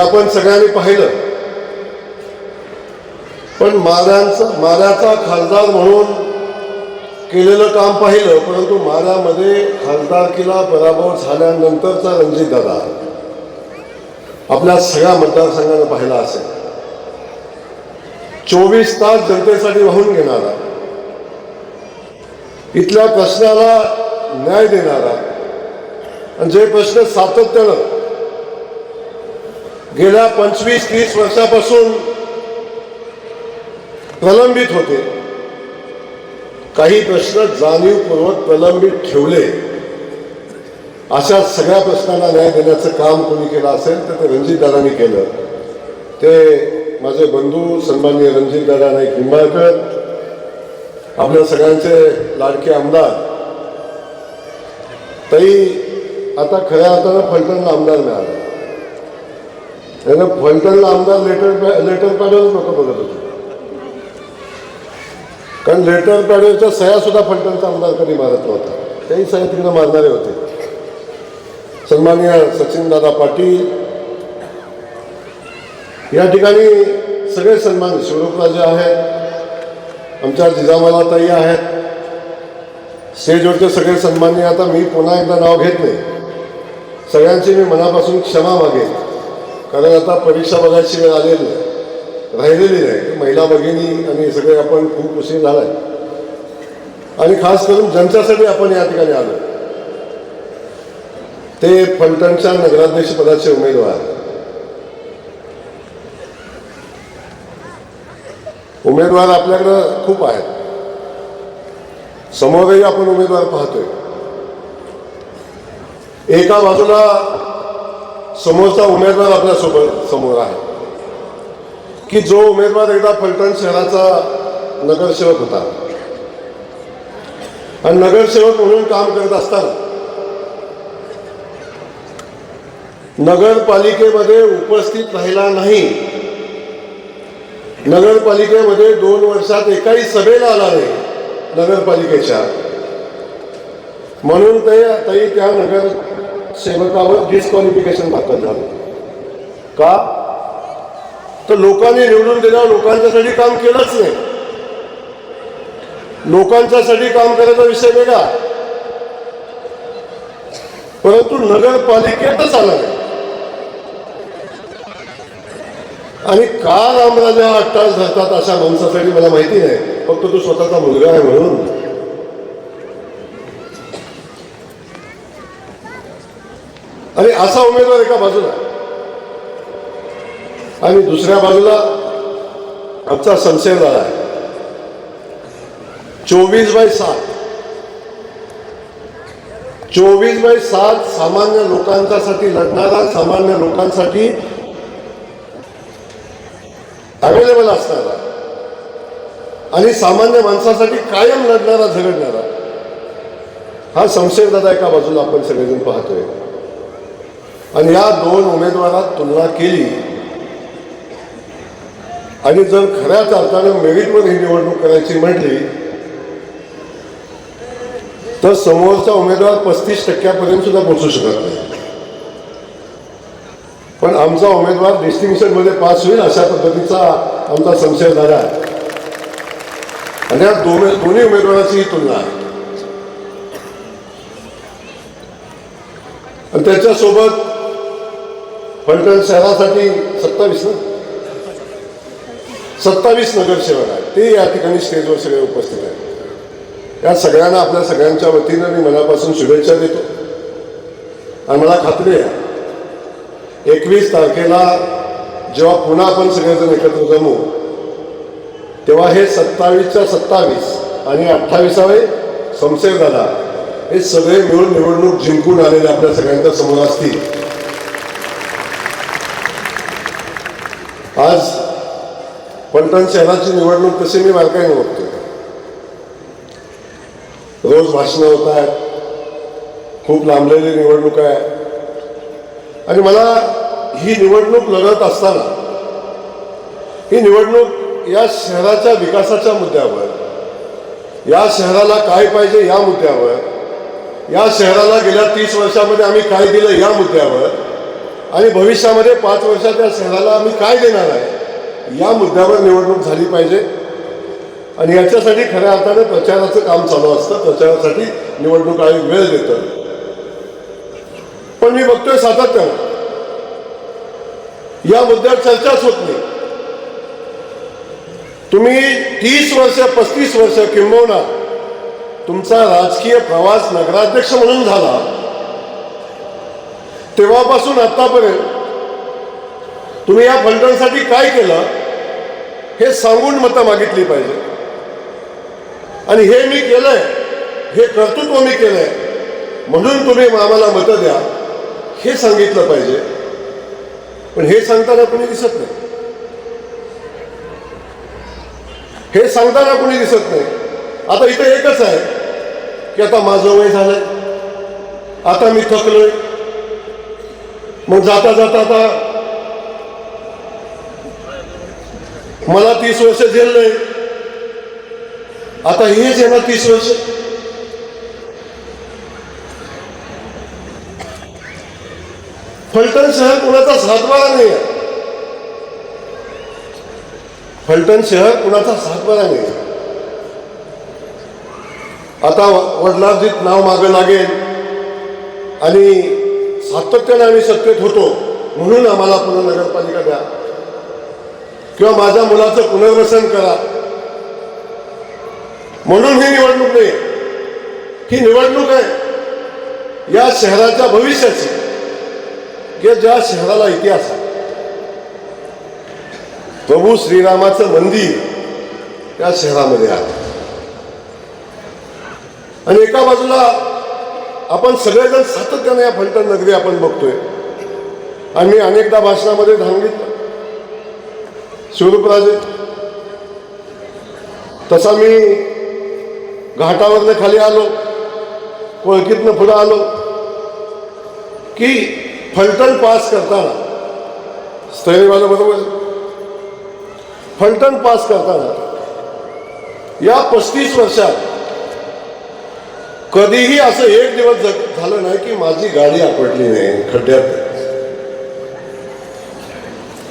आपण सगळ्यांनी पाहिलं. पण माऱ्यांचा माऱ्याचा खासदार म्हणून केलेलं काम पाहिलं परंतु माऱ्यामध्ये खासदारकीला पराभव झाल्यानंतरचा रणजित दादा आपल्या सगळ्या मतदारसंघानं पाहिला असेल. चोवीस तास जनतेसाठी वाहून घेणारा इथल्या प्रश्नाला न्याय देणारा आणि जे प्रश्न सातत्यानं गेल्या पंचवीस तीस वर्षापासून प्रलंबित होते. काही प्रश्न जाणीवपूर्वक प्रलंबित ठेवले. अशा सगळ्या प्रश्नांना न्याय देण्याचं काम कोणी केलं असेल तर ते रणजितदादांनी केलं. ते माझे बंधू सन्माननीय रणजितदादा नाईक निंबाळकर आपल्या सगळ्यांचे लाडके आमदार. तरी आता खऱ्या अर्थानं फलटणला आमदार मिळाला. त्यानं फलटणला आमदार लेटर लेटर पॅडच लोक बघत होते. कारण लेटर पॅडच्या सह्या सुद्धा फलटणचा आमदार कधी मारत नव्हता. तेही सह्या तिकडे मारणारे होते. सन्माननीय सचिनदादा पाटील. या ठिकाणी सगळे सन्मान शिवरूपराजे आहेत. आमच्या जिजामालाताई आहेत. स्टेजवरचे सगळे सन्मान्य आता मी पुन्हा एकदा नाव घेत नाही. सगळ्यांची मी मनापासून क्षमा मागेन. कारण आता परीक्षा बघायची वेळ आलेली आहे. राहिलेली नाही. महिला भगिनी आणि सगळे आपण खूप उशीर झालाय. आणि खास करून ज्यांच्यासाठी आपण या ठिकाणी आलो. ते फलटणच्या नगराध्यक्ष पदाचे उमेदवार. उमेदवार आपल्याकडं खूप आहेत. समोरही आपण उमेदवार पाहतोय. एका बाजूला समोरचा उमेदवार आपल्यासोबत समोर आहे. की जो उमेदवार एकदा फलटण शहराचा नगरसेवक होता. आणि नगरसेवक म्हणून काम करत असताना नगरपालिकेमध्ये उपस्थित राहिला नाही. नगरपालिकेमध्ये दोन वर्षात एकाही सभेला आला नाही नगरपालिकेच्या. म्हणून ते तरी त्या नगर सेवकावर डिस्क्वालिफिकेशन दाखल झालं. का? तर लोकांनी निवडून दिल्यावर लोकांच्यासाठी काम केलंच नाही. लोकांच्यासाठी काम करायचा विषय वेगळा. परंतु नगरपालिकेतच आला नाही. आणि का रामराजा अट्टास धरतात अशा माणसासाठी मला माहिती नाही. फक्त तो स्वतःचा मुलगा आहे म्हणून. आणि असा उमेदवार एका बाजूला आणि दुसऱ्या बाजूला आमचा संशय झाला आहे. चोवीस बाय सात. चोवीस बाय सात सामान्य लोकांच्यासाठी लढणारा सामान्य लोकांसाठी अवेलेबल असणारा. आणि सामान्य माणसासाठी कायम लढणारा झगडणारा. हा संशयदादा एका बाजूला आपण सगळेजण पाहतोय. आणि या दोन उमेदवारात तुलना केली आणि जर खऱ्याच अर्थानं मेरिटवर ही निवडणूक करायची म्हटली तर समोरचा उमेदवार पस्तीस टक्क्यापर्यंत सुद्धा पोहोचू शकत नाही. पण आमचा उमेदवार डिस्टिंक्शनमध्ये पास होईल अशा पद्धतीचा आमचा संशय झाला आहे. आणि या दोन्ही उमेदवाराची ही तुलना आहे. आणि त्याच्यासोबत फलटण शहरासाठी सत्तावीस ना? सत्तावीस नगरसेवक आहेत. ते या ठिकाणी स्टेजवर सगळे उपस्थित आहेत. या सगळ्यांना आपल्या सगळ्यांच्या वतीनं मी मनापासून शुभेच्छा देतो. आणि मला खात्री आहे एकवीस तारखेला जेव्हा पुन्हा आपण सगळेजण एकत्र जमू तेव्हा हे सत्तावीसच्या सत्तावीस आणि अठ्ठावीसावे संशय झाला. हे सगळे मिळून निवडणूक जिंकून आलेले आपल्या सगळ्यांच्या समोर असतील. आज पलटण शहराची निवडणूक तशी मी बारकाईने बघतो रोज भाषणं होत आहेत. खूप लांबलेली निवडणूक आहे. आणि मला ही निवडणूक लढत असताना ही निवडणूक या शहराच्या विकासाच्या मुद्द्यावर या शहराला काय पाहिजे या मुद्द्यावर या शहराला गेल्या तीस वर्षामध्ये आम्ही काय दिलं या मुद्द्यावर आणि भविष्यामध्ये पाच वर्षात या शहराला आम्ही काय देणार आहे? या मुद्द्यावर निवडणूक झाली पाहिजे. आणि याच्यासाठी खऱ्या अर्थाने प्रचाराचं काम चालू असतं. प्रचारासाठी निवडणूक आयोग वेळ देतं. पण मी बघतोय सातत्यानं. या मुद्द्यावर चर्चाच होत नाही. तुम्ही तीस वर्ष पस्तीस वर्ष किंबहुना तुमचा राजकीय प्रवास नगराध्यक्ष म्हणून झाला. तेव्हापासून आतापर्यंत तुम्ही या फलटणसाठी काय केलं हे सांगून मतं मागितली पाहिजे. आणि हे मी केलंय हे कर्तृत्व मी केलंय म्हणून तुम्ही आम्हाला मतं द्या हे सांगितलं पाहिजे. पण हे सांगताना कोणी दिसत नाही. हे सांगताना कोणी दिसत नाही. आता इथं एकच आहे की आता माझं वय झालंय आता मी थकलोय मग जाता जाता आता मला तीस वर्ष झेललंय आता हेच आहे ना तीस वर्ष. फलटण शहर कुणाचा सातबारा नाही आहे. फलटण शहर कुणाचा सातबारा नाही आहे. आता वडिलाजीत नाव मागे लागेल आणि सातत्याने आम्ही सत्तेत होतो म्हणून आम्हाला पुन्हा नगरपालिका द्या. किंवा माझ्या मुलाचं पुनर्वसन करा. म्हणून ही निवडणूक नाही. ही निवडणूक आहे. या शहराच्या भविष्याची की ज्या शहराला इतिहास आहे. प्रभू श्रीरामाचं मंदिर त्या शहरामध्ये आहे. आणि एका बाजूला आपण सगळेजण सातत्याने या फलटण नगरी आपण बघतोय. आणि मी अनेकदा भाषणामध्ये सांगितलं. शिवरूपराजे तसा मी घाटावरनं खाली आलो कोळकीतनं पुढं आलो की फलटण पास करताना स्थैर्यवाला बरोबर फलटण पास करताना या पस्तीस वर्षात कधीही असं एक दिवस झालं नाही की माझी गाडी आपटली नाही खड्ड्यात.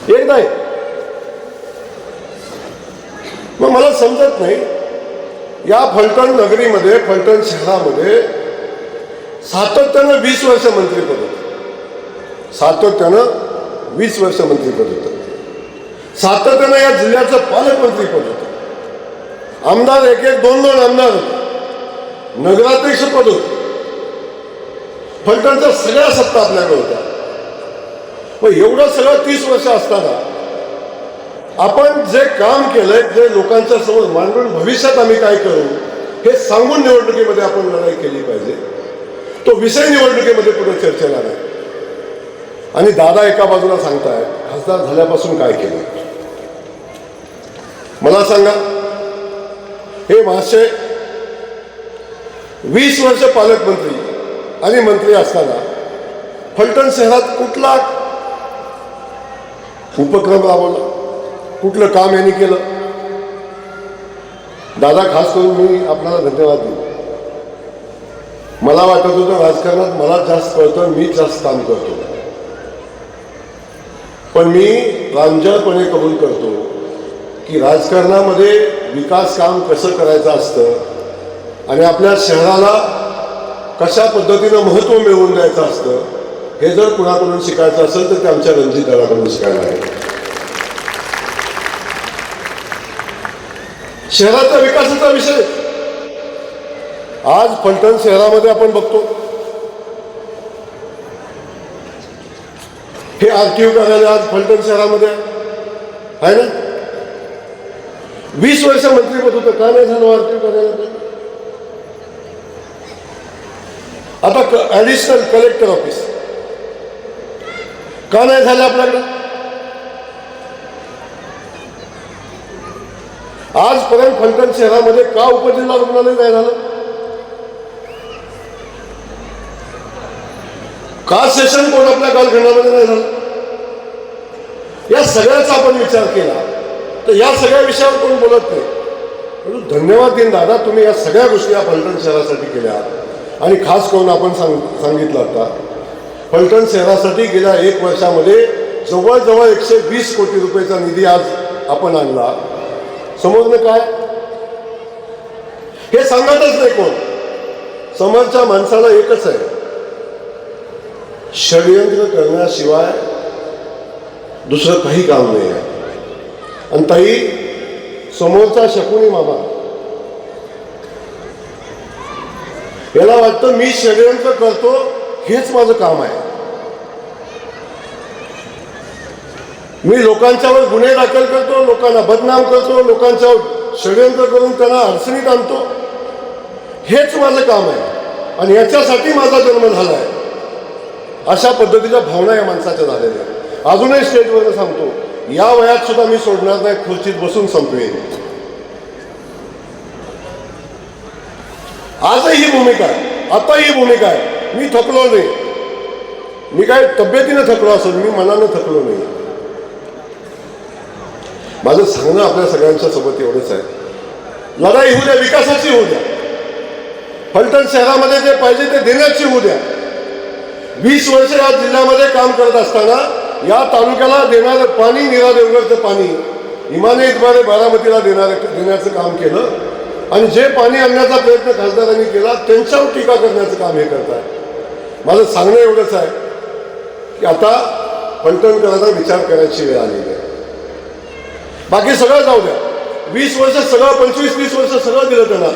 एक नाही. मग मला समजत नाही या फलटण नगरीमध्ये फलटण शहरामध्ये सातत्यानं वीस वर्ष मंत्रीपद होतं. सातत्यानं वीस वर्ष मंत्रीपद होतं. सातत्यानं या जिल्ह्याचं पालकमंत्रीपद होतं. आमदार एक एक दोन दोन आमदार होते. नगराध्यक्ष पद होत. फलटणच्या सगळ्या सत्ता आपल्याकडे होत्या मग एवढं सगळं तीस वर्ष असताना आपण जे काम केलंय जे लोकांच्या समोर मांडून भविष्यात आम्ही काय करू हे सांगून निवडणुकीमध्ये आपण लढाई केली पाहिजे. तो विषय निवडणुकीमध्ये पुढे चर्चेला नाही आणि दादा एका बाजूला सांगताय खासदार झाल्यापासून काय केलं? मला सांगा हे महाशय वीस वर्ष पालकमंत्री आणि मंत्री असताना फलटण शहरात कुठला उपक्रम राबवला? कुठलं काम यांनी केलं? दादा खास करून मी आपल्याला धन्यवाद देईन. मला वाटत होतं राजकारणात मला जास्त कळतं मी जास्त काम करतो. पण मी प्रांजळपणे कबूल करतो की राजकारणामध्ये विकास काम कसं करायचं असतं आणि आपल्या शहराला कशा पद्धतीनं महत्त्व मिळवून द्यायचं असतं हे जर कुणाकडून शिकायचं असेल तर ते आमच्या रणजित दलाकडून शिकायला आहे शहराच्या विकासाचा विषय. आज फलटण शहरामध्ये आपण बघतो. हे आर कार्यालय आज फलटण शहरामध्ये आहे. ना? वीस वर्ष मंत्रीपद होतं. का नाही झालं आर कार्यालय आता क ॲडिशनल कलेक्टर ऑफिस का नाही झालं आपल्याकडं? आजपर्यंत फलटण शहरामध्ये का उपजिल्हा रुग्णालय नाही झालं? का सेशन कोर्ट आपल्या कालखंडामध्ये नाही झालं? या सगळ्याचा आपण विचार केला. तर या सगळ्या विषयावर कोण बोलत नाही? धन्यवाद देईन दादा तुम्ही या सगळ्या गोष्टी या फलटण शहरासाठी केल्या. आणि खास करून आपण सांग सांगितलं आता फलटण शहरासाठी गेल्या एक वर्षामध्ये जवळजवळ एकशे वीस कोटी रुपयाचा निधी आज आपण आणला. समोरनं काय? हे सांगतच नाही कोण. समोरच्या माणसाला एकच आहे. षडयंत्र करण्याशिवाय दुसरं काही काम नाही आहे. आणि ताई समोरचा शकुनी मामा याला वाटतं मी षडयंत्र करतो हेच माझं काम आहे. मी लोकांच्यावर गुन्हे दाखल करतो लोकांना बदनाम करतो लोकांच्यावर षडयंत्र करून त्यांना अडचणीत आणतो. हेच माझं काम आहे. आणि याच्यासाठी माझा जन्म झाला आहे. अशा पद्धतीच्या भावना या माणसाच्या झालेल्या आहेत. अजूनही स्टेजवर सांगतो या वयात सुद्धा मी सोडणार नाही खुर्चीत बसून संपवेन आजही ही भूमिका आहे. आता ही भूमिका आहे. मी थकलो नाही. मी काय तब्येतीनं थकलो असेल मी मनानं थकलो नाही. माझं सांगणं आपल्या सगळ्यांच्या सोबत एवढंच आहे. लढाई होऊ द्या विकासाची होऊ द्या. फलटण शहरामध्ये जे पाहिजे ते देण्याची होऊ द्या. वीस वर्ष या जिल्ह्यामध्ये काम करत असताना या तालुक्याला देणारं पाणी निरा देवगडचं पाणी इमानेद्वारे बारामतीला देणारं देण्याचं काम केलं. आणि जे पाणी आणण्याचा प्रयत्न खासदारांनी केला त्यांच्यावर टीका करण्याचं काम हे करत आहे माझं सांगणं एवढंच आहे की आता फलटणकरांना विचार करायची वेळ आलेली आहे. बाकी सगळं जाऊ द्या. वीस वर्ष सगळं पंचवीस वीस वर्ष सगळं दिलं त्यांना.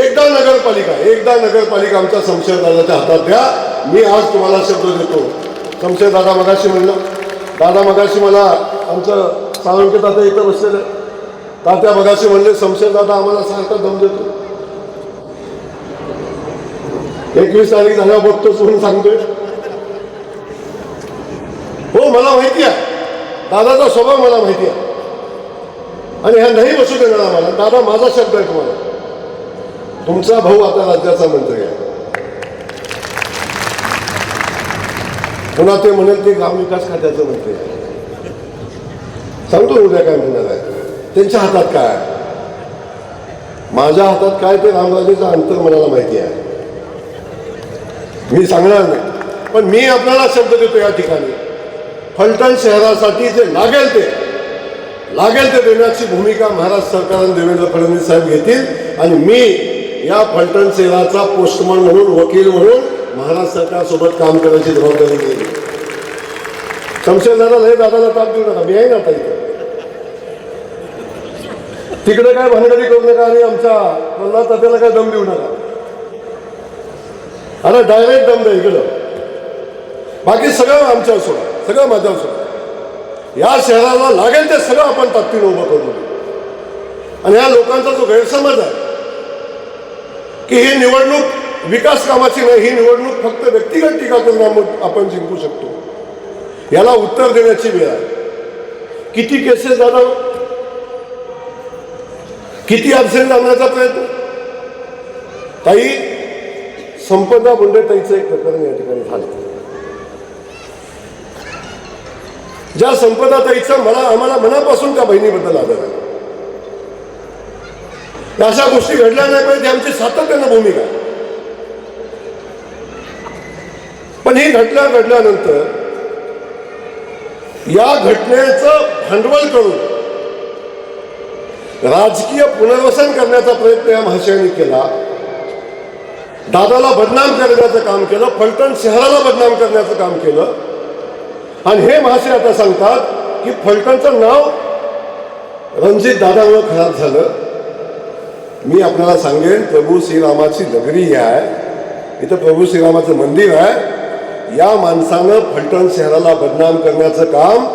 एकदा नगरपालिका एकदा नगरपालिका आमच्या शमशेरदादाच्या हातात द्या. मी आज तुम्हाला शब्द देतो. संशय दादा मगाशी म्हणलं. दादा मगाशी मला आमचं साळुंके तात्या इथं बसलेलं. तात्या बघाशी म्हणले शमशेर दादा आम्हाला सारखा दम देतो. एकवीस तारीख झाल्या बघतोच म्हणून सांगतोय. हो मला माहिती आहे. दादाचा स्वभाव मला माहिती आहे. आणि ह्या नाही बसू देणार आम्हाला. दादा माझा शब्द आहे तुम्हाला. तुमचा भाऊ आता राज्याचा मंत्री आहे. पुन्हा ते म्हणेल ते ग्रामविकास खात्याचं मंत्री आहे. सांगतो उद्या काय म्हणणार आहे त्यांच्या हातात काय माझ्या हातात काय ते रामराजेचं अंतर मनाला माहिती आहे. मी सांगणार नाही पण मी आपल्याला शब्द देतो या ठिकाणी. फलटण शहरासाठी जे लागेल ते लागेल ते देण्याची भूमिका महाराष्ट्र सरकार आणि देवेंद्र फडणवीस साहेब घेतील आणि मी या फलटण शहराचा पोस्टमन म्हणून वकील म्हणून महाराष्ट्र सरकारसोबत काम करायची जबाबदारी घेईल शमशेर हे लय दादाला ताप देऊ नका मी आहे ना आता तिकडे काय भानगडी करू नका आणि आमच्या प्रल्हाद तात्याला काय दम देऊ नका. अरे डायरेक्ट दम द्या इकडं. बाकी सगळं आमच्या सोडा सगळं माझ्यावर सोडा या शहराला लागेल ते सगळं आपण ताकदीनं उभं करू. आणि या लोकांचा जो गैरसमज आहे की ही निवडणूक विकास कामाची नाही ही निवडणूक फक्त व्यक्तिगत टीका करून आपण जिंकू शकतो. याला उत्तर देण्याची वेळ आहे. किती केसेस दादा किती अडचणी आणण्याचा प्रयत्न? ताई संपदा मुंडे ताईचं एक प्रकरण या ठिकाणी झालं. ज्या संपदा ताईचा मला आम्हाला मनापासून त्या बहिणीबद्दल आदर आहे. अशा गोष्टी घडल्या नाही पाहिजे आमची सातत्यानं भूमिका पण ही घटना घडल्यानंतर या घटनेचं भांडवल करून राजकीय पुनर्वसन करण्याचा प्रयत्न या महाशयाने केला. दादाला बदनाम करण्याचं काम केलं फलटण शहराला बदनाम करण्याचं काम केलं. आणि हे महाशय आता सांगतात की फलटणचं नाव रणजित दादामुळे खराब झालं. मी आपल्याला सांगेन प्रभू श्रीरामाची नगरी ही आहे. इथं प्रभू श्रीरामाचं मंदिर आहे. या माणसानं फलटण शहराला बदनाम करण्याचं काम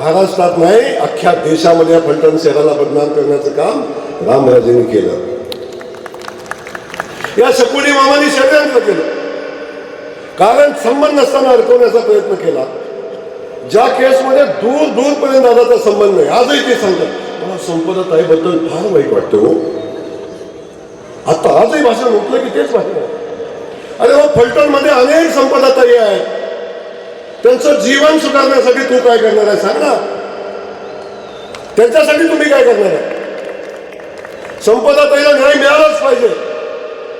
महाराष्ट्रात नाही अख्ख्या देशामध्ये या फलटण शहराला बदनाम करण्याचं काम रामराजेंनी केलं. या शकुनी मामाने षडयंत्र केलं. कारण संबंध नसताना अडकवण्याचा प्रयत्न केला. ज्या केसमध्ये दूर दूरपर्यंत दादाचा संबंध नाही आजही ते सांगतात मला संपदा ताईबद्दल फार वाईट वाटतं हो. आता आजही भाषण उठलं की तेच भाषण अरे मग फलटणमध्ये अनेक संपदा ताई आहेत. त्यांचं जीवन सुधारण्यासाठी तू काय करणार आहे? सांग ना. त्यांच्यासाठी तुम्ही काय करणार आहे? संपदा ताईला न्याय मिळालाच पाहिजे.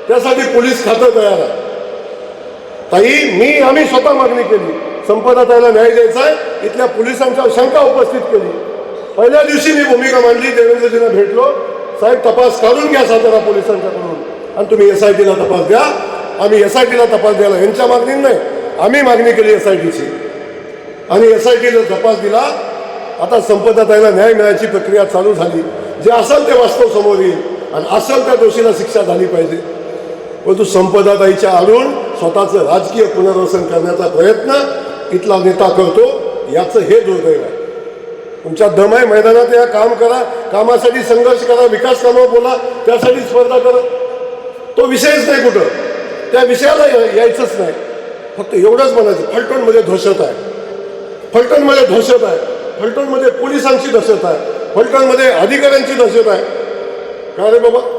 त्यासाठी पोलीस खातं तयार आहे. ताई मी आम्ही स्वतः मागणी केली. संपदा ताईला न्याय द्यायचा आहे. इथल्या पोलिसांच्या शंका उपस्थित केली. पहिल्या दिवशी मी भूमिका मांडली. देवेंद्रजींना भेटलो. साहेब तपास काढून घ्या सातारा पोलिसांच्याकडून. आणि तुम्ही एस आय टीला तपास द्या. आम्ही एस आय टीला तपास द्यायला यांच्या मागणी नाही आम्ही मागणी केली एस आय टीची आणि एस आय टीला तपास दिला. आता संपदाताईला न्याय मिळायची प्रक्रिया चालू झाली. जे असेल ते वास्तव समोर येईल. आणि असेल त्या दोषीला शिक्षा झाली पाहिजे. परंतु संपदाताईच्या आडून स्वतःचं राजकीय पुनर्वसन करण्याचा प्रयत्न इथला नेता करतो याचं हे दुर्दैव आहे. तुमच्या दम आहे मैदानात या काम करा कामासाठी संघर्ष करा विकास कामावर बोला त्यासाठी स्पर्धा करा. तो विषयच नाही कुठं. त्या विषयाला या- यायचंच नाही. फक्त एवढंच म्हणायचं फलटणमध्ये धोसत आहे. फलटणमध्ये धोसत आहे. फलटणमध्ये पोलिसांची दहशत आहे. फलटणमध्ये अधिकाऱ्यांची दहशत आहे. का रे बाबा?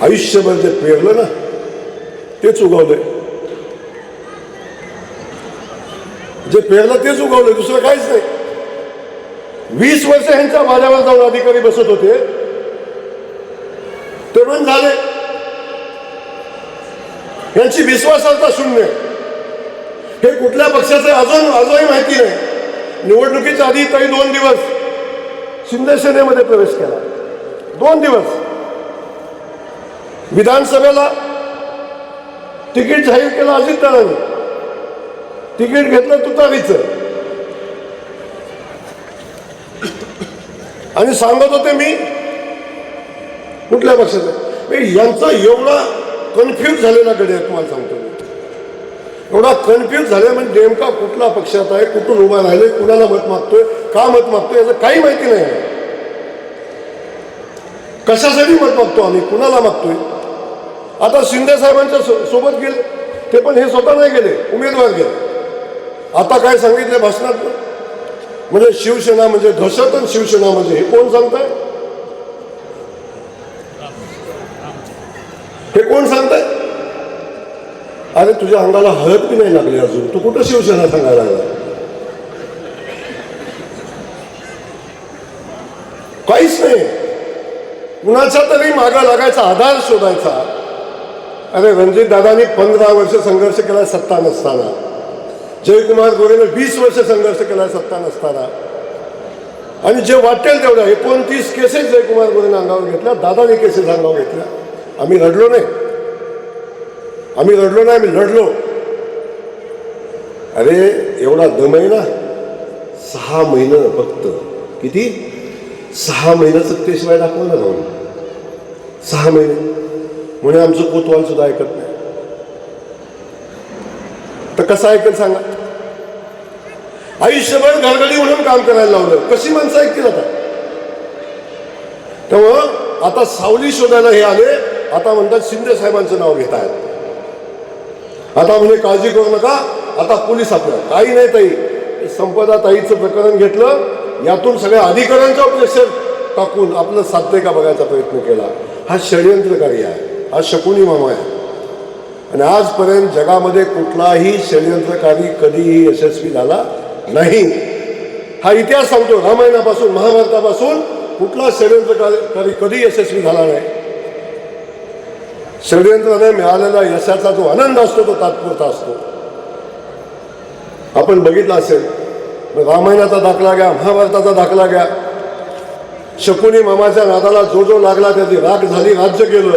आयुष्यभर जे पेरलं ना तेच उगवलंय. जे पेरलं तेच उगवलंय दुसरं काहीच नाही. वीस वर्ष ह्यांच्या माझ्यावर जाऊन अधिकारी बसत होते. तरुण झाले. यांची विश्वासार्हता शून्य हे कुठल्या पक्षाचे अजून अजूनही माहिती नाही. निवडणुकीच्या आधी काही दोन दिवस शिंदे सेनेमध्ये प्रवेश केला. दोन दिवस. विधानसभेला तिकीट जाहीर केलं अजितदारांनी तिकीट घेतलं तुतारीचं. आणि सांगत होते मी कुठल्या पक्षाचं यांचं एवढा कन्फ्यूज झालेला गडे आहे तुम्हाला सांगतो मी. एवढा कन्फ्यूज झाले म्हणजे नेमका कुठला पक्षात आहे कुठून उभा राहिले कुणाला मत मागतोय का मत मागतोय याचं काही माहिती नाही. आहे कशासाठी मत मागतो आम्ही? कुणाला मागतोय? आता शिंदे साहेबांच्या सो- सोबत गेले ते पण हे स्वतः नाही गेले उमेदवार गेले. आता काय सांगितले भाषणात म्हणजे शिवसेना म्हणजे दहशत आणि शिवसेना म्हणजे हे कोण सांगताय? हे कोण सांगताय? अरे तुझ्या अंगाला हळद बी नाही लागली अजून. तू कुठं शिवसेना सांगायला लागला? काहीच नाही. कुणाचा तरी मागा लागायचा आधार शोधायचा. अरे रणजित दादांनी पंधरा वर्ष संघर्ष केला सत्ता नसताना. जयकुमार गोरेने वीस वर्ष संघर्ष केला सत्ता नसताना. आणि जे वाटेल तेवढ्या एकोणतीस केसेस जयकुमार गोरेने अंगावर घेतल्या दादाने केसेस अंगावर घेतल्या. आम्ही रडलो नाही. आम्ही रडलो नाही आम्ही लढलो. अरे एवढा दम आहे ना? सहा महिनं फक्त. किती? सहा महिनं सत्तेशिवाय दाखवलं ना जाऊन सहा महिने. म्हणे आमचं कोतवाल सुद्धा ऐकत नाही. तर कसं ऐकेल सांगा? आयुष्यभर घरगडी म्हणून काम करायला लावलं. कशी माणसं ऐकतील आता? तेव्हा आता सावली शोधायला हे आले. आता म्हणतात शिंदे साहेबांचं नाव घेत आहेत. आता म्हणजे काळजी करू नका. आता पोलीस आपल्या. काही नाही ताई. संपदा ताईचं प्रकरण घेतलं. यातून सगळ्या अधिकाऱ्यांचा प्रेशर टाकून आपलं साध्य का बघायचा प्रयत्न केला. हा षडयंत्रकारी आहे. हा शकुनी मामा आहे. आणि आजपर्यंत जगामध्ये कुठलाही षडयंत्रकारी कधीही यशस्वी झाला नाही. हा इतिहास सांगतो. रामायणापासून महाभारतापासून कुठला षडयंत्रकारी कधी यशस्वी झाला नाही. षडयंत्राने मिळालेला यशाचा जो आनंद असतो तो तात्पुरता असतो. आपण बघितलं असेल रामायणाचा दाखला घ्या महाभारताचा दाखला घ्या. शकुनी मामाच्या नादाला जो जो लागला त्याची राग झाली राज्य गेलं.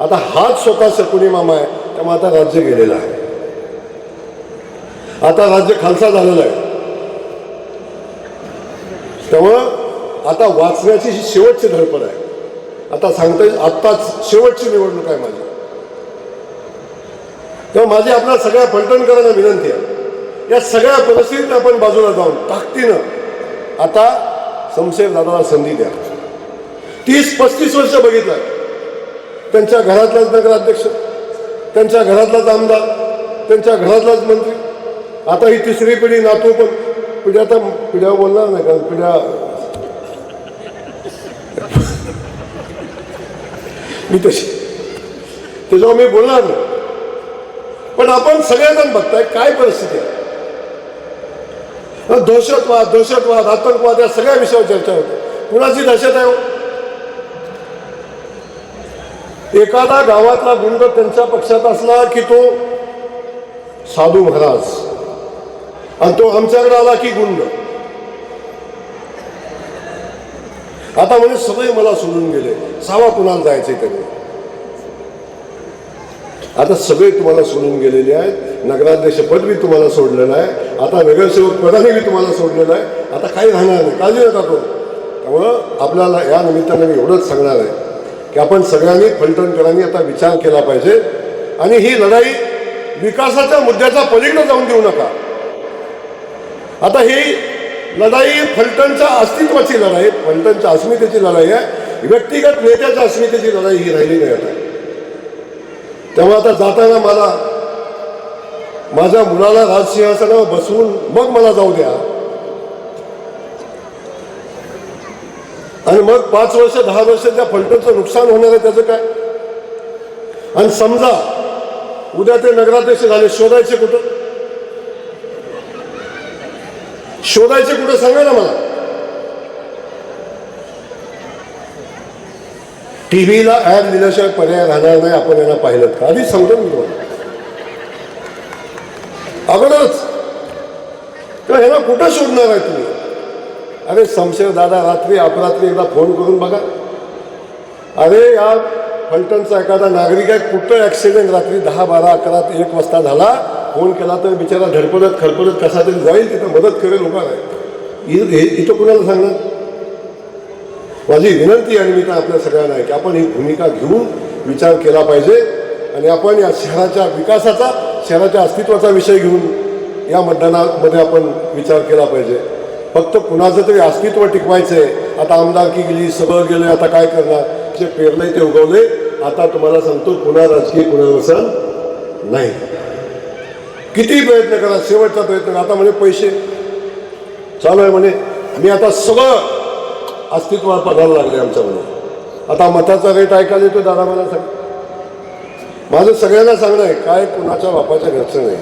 आता हाच स्वतः शकुनी मामा आहे त्यामुळे आता राज्य गेलेलं आहे. आता राज्य खालसा झालेला आहे. त्यामुळं आता वाचण्याची ही शेवटची धडपड आहे. आता सांगता येईल आत्ताच शेवटची निवडणूक आहे माझी. तेव्हा माझी आपल्या सगळ्या फलटणकरांना विनंती आहे. या सगळ्या परिस्थितीत आपण बाजूला जाऊन ताकदीनं आता समशेर दादाला संधी द्या. तीस पस्तीस वर्ष बघितलं. त्यांच्या घरातलाच नगराध्यक्ष त्यांच्या घरातलाच आमदार त्यांच्या घरातलाच मंत्री. आता ही तिसरी पिढी नातू पण पिढ्या आता पिढ्या बोलणार नाही कारण पिढ्या मी तशी. त्याच्यावर मी बोलणार नाही. पण आपण सगळेजण बघताय काय परिस्थिती आहे. दहशतवाद दहशतवाद आतंकवाद या सगळ्या विषयावर चर्चा होते. कुणाची दहशत आहे हो? एखादा गावातला गुंड त्यांच्या पक्षात असला की तो साधू महाराज. आणि तो आमच्याकडे आला की गुंड. आता म्हणजे सगळे मला सोडून गेले. सावा कुणाला जायचे तरी? आता सगळे तुम्हाला सोडून गेलेले आहेत. नगराध्यक्ष पद बी तुम्हाला सोडलेलं आहे आता नगरसेवक पदाने बी तुम्हाला सोडलेलं आहे आता काही राहणार नाही. काळजी नका करू. त्यामुळं आपल्याला या निमित्तानं मी एवढंच सांगणार आहे की आपण सगळ्यांनी फलटणकरांनी आता विचार केला पाहिजे. आणि ही लढाई विकासाच्या मुद्द्याचा पलीकडे जाऊन देऊ नका. आता ही लढाई फलटणच्या अस्तित्वाची लढाई फलटणच्या अस्मितेची लढाई आहे. व्यक्तिगत नेत्याच्या अस्मितेची लढाई ही राहिली नाही आता. तेव्हा आता जाताना मला माझ्या मुलाला राजसिंहासनावर बसवून मग मला जाऊ द्या. आणि मग पाच वर्ष दहा वर्ष त्या फलटणचं नुकसान होणार आहे त्याचं काय? आणि समजा उद्या ते नगराध्यक्ष झाले शोधायचे कुठं? शोधायचे कुठं सांगा ना मला. टीव्हीला ऍड दिल्याशिवाय पर्याय राहणार नाही आपण यांना पाहिलं का आधीच सांगतो मी तुम्हाला. अगोदरच. तर ह्याला कुठं शोधणार आहे तुम्ही? अरे शमशेर दादा रात्री अपरात्री एकदा फोन करून बघा. अरे या फलटणचा एखादा नागरिक आहे कुठं ॲक्सिडेंट रात्री दहा बारा अकरा एक वाजता झाला. फोन केला तर बिचारा धडपडत खडपडत कसा तरी जाईल तिथं मदत करेल उभा आहे हे- इथं कुणाला सांगणार? माझी विनंती आणि मी तर आपल्या सगळ्यांना आहे की आपण ही भूमिका घेऊन विचार केला पाहिजे आणि आपण या शहराच्या विकासाचा शहराच्या अस्तित्वाचा विषय घेऊन या मतदानामध्ये आपण विचार केला पाहिजे. फक्त कुणाचं तरी अस्तित्व टिकवायचं आहे आता आमदारकी गेली सगळं गेलं आता काय करणार? जे पेरलंय ते उगवले आता तुम्हाला सांगतो पुन्हा राजकीय पुनर्वसन नाही. किती प्रयत्न करा शेवटचा प्रयत्न करा. आता म्हणे पैसे. चालू आहे म्हणे. मी आता सगळं अस्तित्वात पडायला लागले आमच्यामध्ये आता मताचा रेट ऐकायला येतो दादा मला सांग. माझं सगळ्यांना सांगणं आहे काय कुणाच्या बापाच्या घरचं नाही.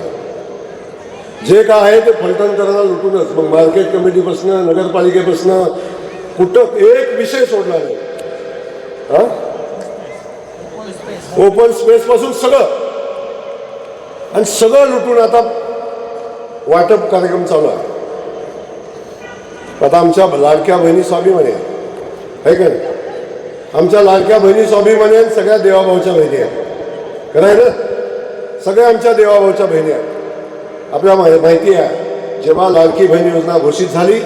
जे काय आहे ते फलटणकरांना लुटूनच. मग मार्केट कमिटीपासनं नगरपालिकेपासनं कुठं एक विषय सोडला नाही. हा? ओपन स्पेस पासून सगळं. आणि सगळं लुटून आता वाटप कार्यक्रम चालू आहे. आता आमच्या लाडक्या बहिणी स्वाभिमानी आहे है का नाही? आमच्या लाडक्या बहिणी स्वाभिमानी आहेत सगळ्या देवाभाऊच्या बहिणी आहेत. खरं आहे ना? सगळ्या आमच्या देवाभाऊच्या बहिणी आहेत. आपल्या माहिती आहे जेव्हा लाडकी बहीण योजना घोषित झाली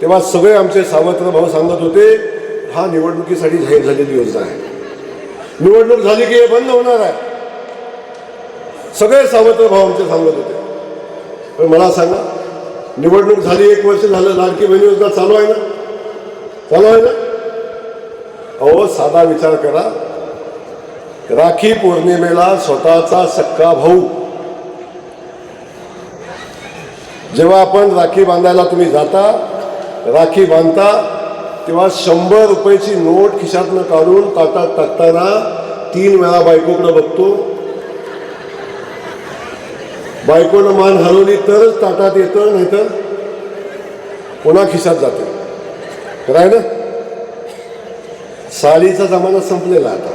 तेव्हा सगळे आमचे सावत्र भाऊ सांगत होते हा निवडणुकीसाठी जाहीर झालेली योजना आहे. निवडणूक झाली की हे बंद होणार आहे. सगळे सावत्र भाऊ आमचे सांगत होते. पण मला सांगा निवडणूक झाली एक वर्ष झालं लाडकी बहिणी योजना चालू आहे ना? चालू आहे ना? अहो साधा विचार करा. राखी पौर्णिमेला स्वतःचा सक्का भाऊ. जेव्हा आपण राखी बांधायला तुम्ही जाता राखी बांधता तेव्हा शंभर रुपयाची नोट खिशातनं काढून ताटात टाकताना तीन वेळा बायकोकडं बघतो. बायकोनं मान हलवली तरच ताटात येतं नाही तर पुन्हा खिशात जाते. राय ना साडीचा जमाना संपलेला आता.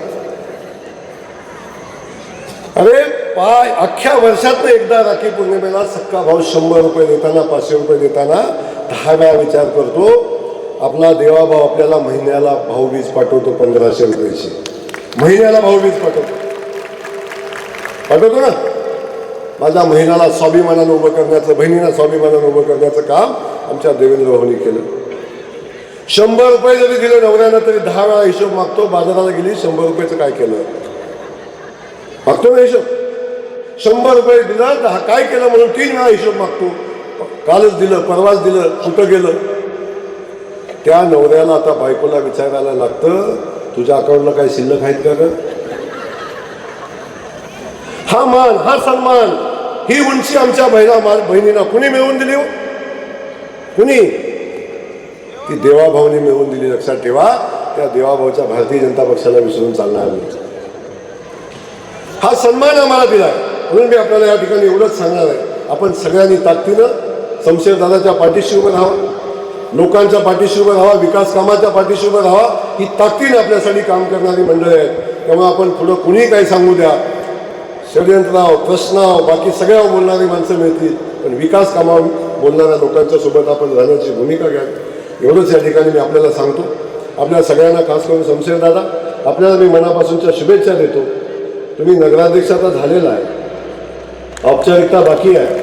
अरे पाय अख्ख्या वर्षात एकदा राखी पौर्णिमेला सक्का भाऊ शंभर रुपये देताना पाचशे रुपये देताना दहा वेळा विचार करतो आपला देवाभाव आपल्याला महिन्याला भाऊबीज पाठवतो पंधराशे रुपयाची. महिन्याला भाऊबीज पाठवतो. पाठवतो ना? माझ्या महिन्याला स्वाभिमानानं उभं करण्याचं बहिणीला स्वाभिमानानं उभं करण्याचं काम आमच्या देवेंद्र भाऊनी केलं. शंभर रुपये जरी दिले नवऱ्यानं तरी दहा वेळा हिशोब मागतो बाजाराला गेली शंभर रुपयाचं काय केलं? मागतो ना हिशोब? शंभर रुपये दिलं दहा काय केलं म्हणून तीन वेळा हिशोब मागतो. कालच दिलं परवाच दिलं कुठं गेलं? त्या नवऱ्याला आता बायकोला विचारायला लागतं तुझ्या अकाउंटला काही शिल्लक आहेत का हा मान हा सन्मान. ही उंची आमच्या बहिणा बहिणींना कुणी मिळवून दिली हो? कुणी? ती देवाभाऊने मिळवून दिली. लक्षात ठेवा त्या देवाभाऊच्या भारतीय जनता पक्षाला विसरून चालणार नाही. हा सन्मान आम्हाला दिला म्हणून मी आपल्याला या ठिकाणी एवढंच सांगणार आहे. आपण सगळ्यांनी ताकदीनं शमशेरदादाच्या पाठीशी उभं राहावं. लोकांच्या पाठीशी उभं राहावा. विकास कामाच्या पाठीशी उभं राहावा. ही ताकदीनं आपल्यासाठी काम करणारी मंडळी आहेत. तेव्हा आपण पुढं कुणीही काही सांगू द्या. षडयंत्राव प्रश्नाव बाकी सगळ्या बोलणारी माणसं मिळतील. पण विकास कामावर बोलणाऱ्या लोकांच्या सोबत आपण राहण्याची भूमिका घ्या. एवढंच या ठिकाणी मी आपल्याला सांगतो. आपल्या सगळ्यांना खास करून शमशेर दादा आपल्याला मी मनापासूनच्या शुभेच्छा देतो. तुम्ही नगराध्यक्ष आता झालेला आहे. औपचारिकता बाकी आहे.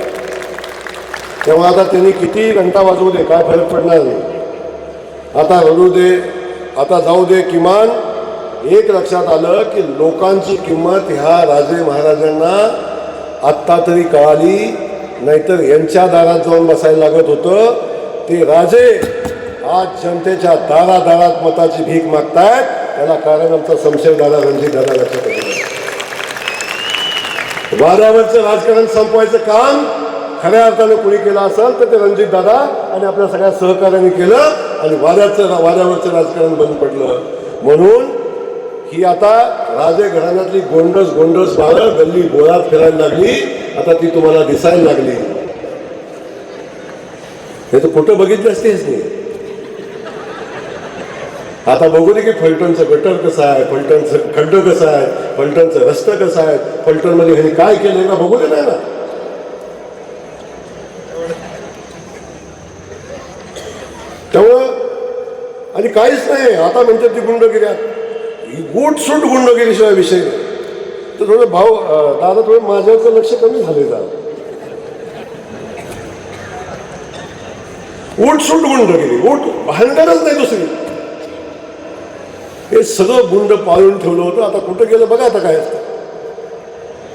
तेव्हा आता त्यांनी कितीही घंटा वाजवू दे काय फरक पडणार नाही. आता रडू दे आता जाऊ दे किमान एक लक्षात आलं की लोकांची किंमत ह्या राजे महाराजांना आत्ता तरी कळाली. नाहीतर यांच्या दारात जाऊन बसायला लागत होतं. ते राजे आज जनतेच्या दारादारात मताची भीक मागतायत. त्याला कारण आमचा संशय दादा रणजित दादा लक्षात वादावरचं वाऱ्यावरचं राजकारण संपवायचं काम खऱ्या अर्थानं कुणी केलं असेल तर ते रणजित दादा आणि आपल्या सगळ्या सहकार्याने केलं आणि वाऱ्याचं वाऱ्यावरचं राजकारण बंद पडलं. म्हणून ही आता राजे घराण्यातली गोंडस गोंडस बाळं गल्ली बोळात फिरायला लागली आता ती तुम्हाला दिसायला लागली. हे तर कुठं बघितलं असतेच नाही आता बघू दे की फलटणचं गटर कसं आहे फलटणचं खड्ड कसं आहे फलटणचं रस्ता कसं आहे फलटणमध्ये ह्यांनी काय केलंय ना बघू दे नाही ना त्यामुळं आणि काहीच नाही आता म्हणतात ती गुंडगिऱ्या ही सूट गुंडगिरीशिवाय विषय तर थोडं भाऊ दादा थोडं माझ्यावरचं लक्ष कमी झाले दादा सूट गेली ओट भांडणच नाही दुसरी. हे सगळं गुंड पाळून ठेवलं होतं. आता कुठं गेलं बघा आता काय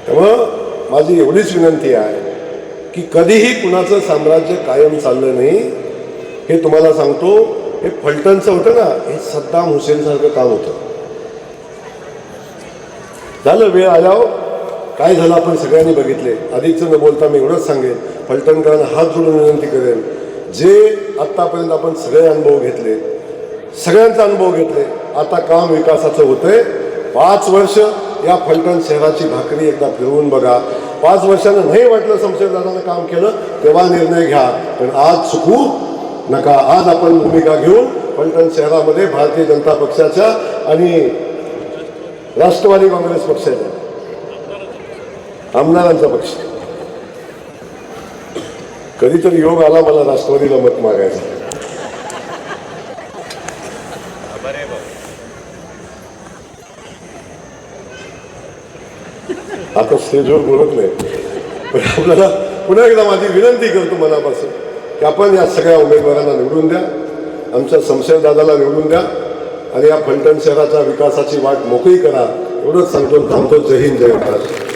त्यामुळं माझी एवढीच विनंती आहे की कधीही कुणाचं साम्राज्य कायम चाललं नाही हे तुम्हाला सांगतो. हे फलटणचं होतं ना हे सद्दाम हुसेनसारखं काम होतं. झालं वेळ आल्यावर हो. काय झालं आपण सगळ्यांनी बघितले. अधिकचं न बोलता मी एवढंच सांगेन. फलटणकरांना हात जोडून विनंती करेन. जे आत्तापर्यंत आपण सगळे अनुभव घेतले सगळ्यांचा अनुभव घेतले आता काम विकासाचं होतंय. पाच वर्ष या फलटण शहराची भाकरी एकदा फिरवून बघा. पाच वर्षानं नाही वाटलं संशयदारानं काम केलं तेव्हा निर्णय घ्या. पण आज चुकू नका. आज आपण भूमिका घेऊन फलटण शहरामध्ये भारतीय जनता पक्षाच्या आणि राष्ट्रवादी काँग्रेस पक्षाच्या आमदारांचा पक्ष. कधीतरी योग आला मला राष्ट्रवादीला मत मागायचं. आता स्टेजवर बोलत नाही. पण आपल्याला पुन्हा एकदा माझी विनंती करतो मनापासून की आपण या सगळ्या उमेदवारांना निवडून द्या आमच्या संशयदादाला निवडून द्या आणि या फलटण शहराच्या विकासाची वाट मोकळी करा एवढंच सांगतो थांबतो. जय हिंद जय महाराष्ट्र